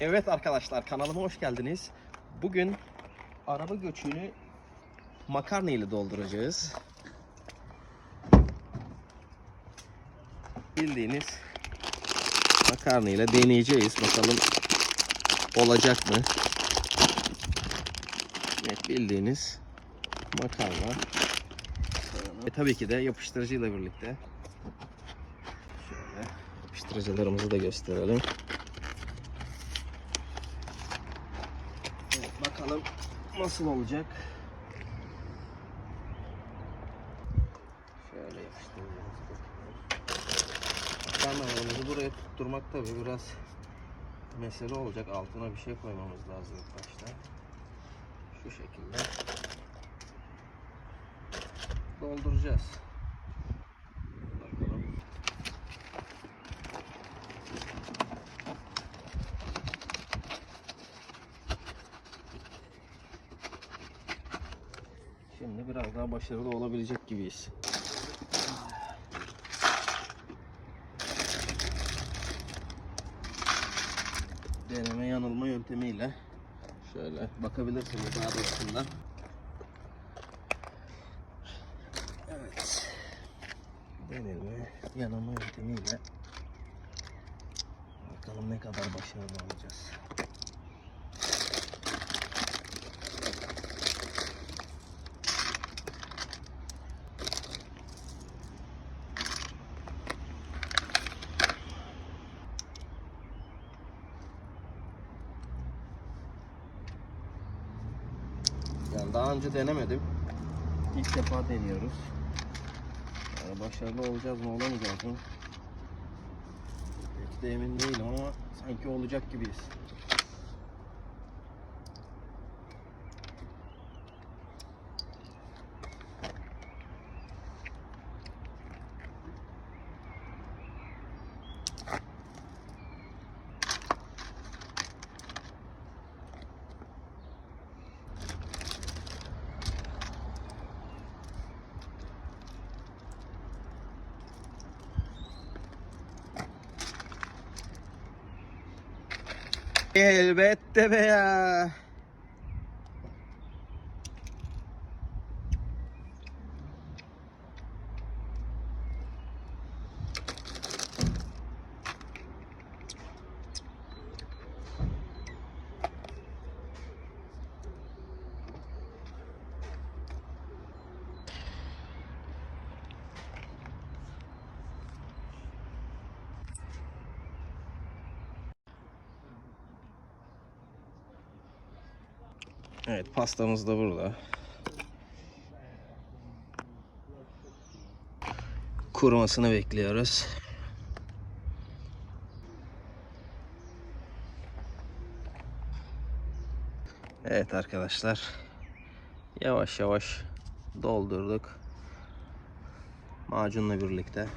Evet arkadaşlar kanalıma hoş geldiniz. Bugün araba göçüğünü makarna ile dolduracağız. Bildiğiniz makarna ile deneyeceğiz. Bakalım olacak mı? Evet bildiğiniz makarna. Ve tabii ki de yapıştırıcıyla birlikte. Şöyle yapıştırıcılarımızı da gösterelim. Evet, bakalım nasıl olacak. Şöyle yapıştıracağız. Makarnalarımızı buraya tutturmak tabii biraz mesele olacak. Altına bir şey koymamız lazım başta. Şu şekilde dolduracağız. Bakalım. Şimdi biraz daha başarılı olabilecek gibiyiz. Deneme yanılma yöntemiyle şöyle bakabilirsiniz daha doğrusundan. Evet. Deneme yanılma yöntemiyle bakalım ne kadar başarılı olacağız. Yani daha önce denemedim. İlk defa deniyoruz. Yani başarılı olacağız mı olamayacağız mı? Pek de emin değilim ama sanki olacak gibiyiz. Elbette be ya. Evet pastamız da burada. Kurumasını bekliyoruz. Evet arkadaşlar. Yavaş yavaş doldurduk. Macunla birlikte.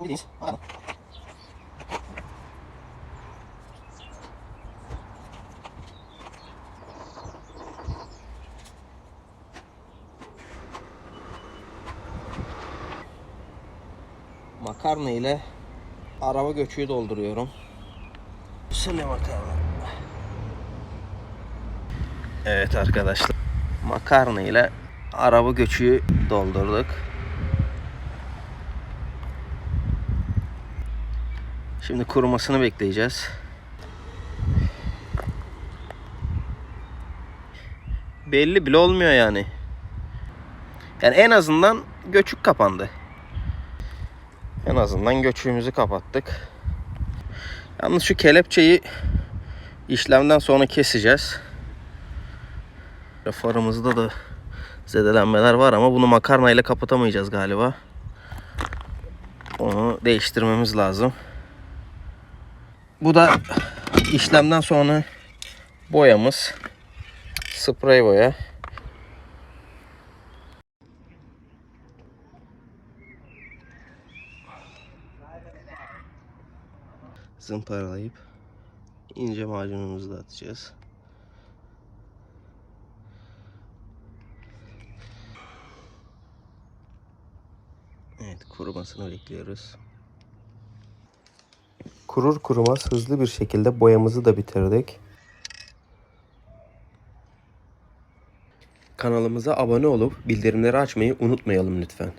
Bildiğiniz makarna. Makarna ile araba göçüğü dolduruyorum. Şöyle makarna. Evet arkadaşlar. Makarna ile araba göçüğü doldurduk. Şimdi kurumasını bekleyeceğiz. Belli bile olmuyor yani. Yani en azından göçük kapandı. En azından göçüğümüzü kapattık. Yalnız şu kelepçeyi işlemden sonra keseceğiz. Farımızda da zedelenmeler var ama bunu makarna ile kapatamayacağız galiba. Onu değiştirmemiz lazım. Bu da işlemden sonra boyamız. Sprey boya. Zımparalayıp ince macunumuzu da atacağız. Evet kurumasını bekliyoruz. Kurur kurumaz hızlı bir şekilde boyamızı da bitirdik. Kanalımıza abone olup bildirimleri açmayı unutmayalım lütfen.